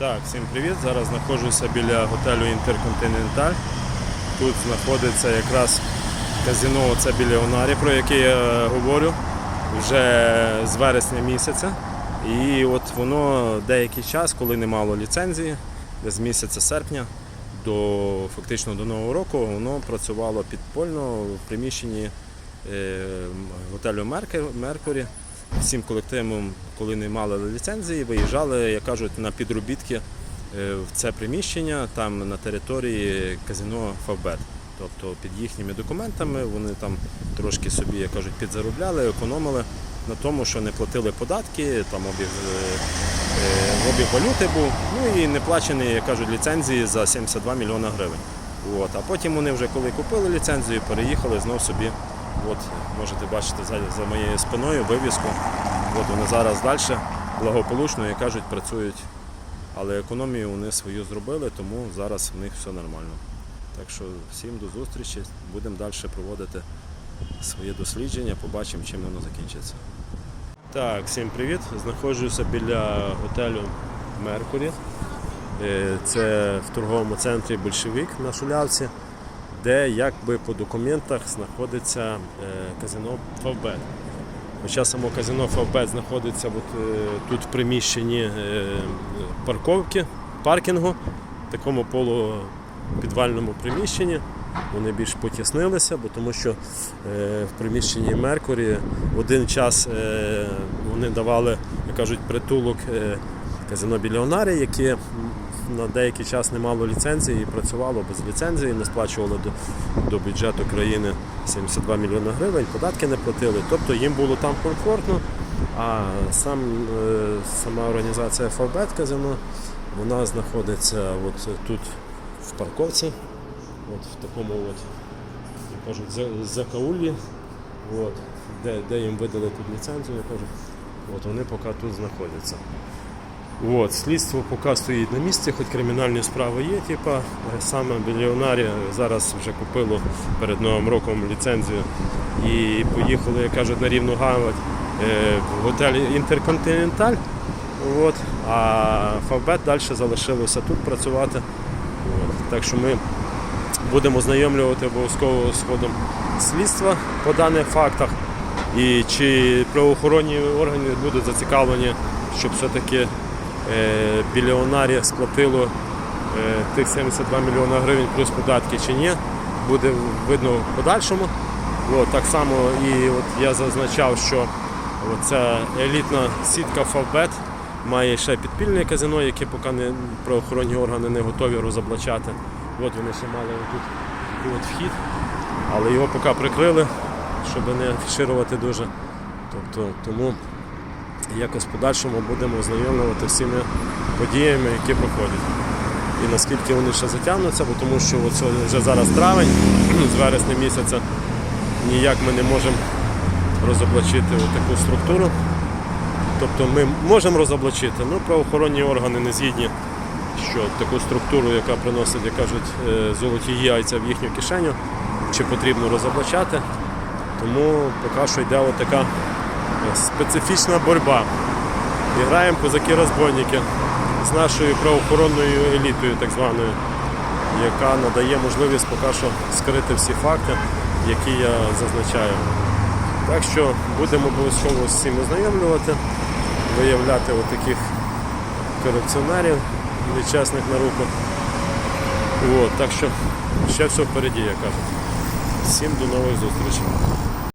Так, всім привіт. Зараз знаходжуся біля готелю Інтерконтиненталь. Тут знаходиться якраз казино це біля Онарі, про яке я говорю вже з вересня місяця. І от воно деякий час, коли не мало ліцензії, з місяця серпня до фактично до Нового року, воно працювало підпольно в приміщенні е, готелю Меркурі. Всім колективам, коли не мали ліцензії, виїжджали, як кажуть, на підробітки е, в це приміщення там на території казино Фавбет. Тобто під їхніми документами вони там трошки собі, як кажуть, підзаробляли, економили на тому, що не платили податки, там обіг, е, е, обіг валюти був, ну і не плачені, як кажуть, ліцензії за 72 мільйона гривень. От. А потім вони вже коли купили ліцензію, переїхали знов собі. От можете бачити за, за моєю спиною вивіску. От вони зараз далі благополучно, як кажуть, працюють. Але економію вони свою зробили, тому зараз в них все нормально. Так що всім до зустрічі, будемо далі проводити своє дослідження, побачимо, чим воно закінчиться. Так, всім привіт. Знаходжуся біля готелю Меркурі. Е, Це в торговому центрі Большевик на Шулявці, де якби по документах знаходиться е, казино Фавбет. Хоча само казино Фавбет знаходиться от, е, тут в приміщенні е, парковки, паркінгу, в такому полупідвальному приміщенні. Вони більш потіснилися, бо тому що е, в приміщенні Меркурі один час е, вони давали, як кажуть, притулок е, казино Біліонарі, яке м, на деякий час не мало ліцензії і працювало без ліцензії, не сплачувало до, до бюджету країни 72 мільйони гривень, податки не платили. Тобто їм було там комфортно. А сам, е, сама організація Фавбет казино, вона знаходиться от тут в парковці, от в такому от, як кажуть, за- закауллі, от, де, де їм видали тут ліцензію, я кажу, от вони поки тут знаходяться. От, слідство поки стоїть на місці, хоч кримінальні справи є, типа, е, саме біліонарі зараз вже купило перед Новим роком ліцензію і поїхали, як кажуть, на рівну гавань е, в готелі Інтерконтиненталь. От, а Фавбет далі залишилося тут працювати. От, так що ми будемо знайомлювати обов'язково з ходом слідства по даних фактах. І чи правоохоронні органи будуть зацікавлені, щоб все-таки біліонарі сплатило е, тих 72 мільйона гривень плюс податки чи ні, буде видно в подальшому. От, так само і от я зазначав, що ця елітна сітка Фавбет має ще підпільне казино, яке поки не, правоохоронні органи не готові розоблачати. От вони ще мали тут от вхід, але його поки прикрили, щоб не афіширувати дуже. Тобто, тому якось в подальшому будемо ознайомлювати всіми подіями, які проходять. І наскільки вони ще затягнуться, бо тому що от вже зараз травень, з вересня місяця ніяк ми не можемо розоблачити таку структуру. Тобто ми можемо розоблачити, але правоохоронні органи не згідні, що таку структуру, яка приносить, як кажуть, е, золоті яйця в їхню кишеню, чи потрібно розоблачати. Тому поки що йде така специфічна боротьба. І граємо козаки-розбойники з нашою правоохоронною елітою, так званою, яка надає можливість поки що скрити всі факти, які я зазначаю. Так що будемо обов'язково з цим ознайомлювати, виявляти отаких корупціонерів нечесних на руку. От, так що ще все впереді, як кажуть. Всім до нових зустрічей.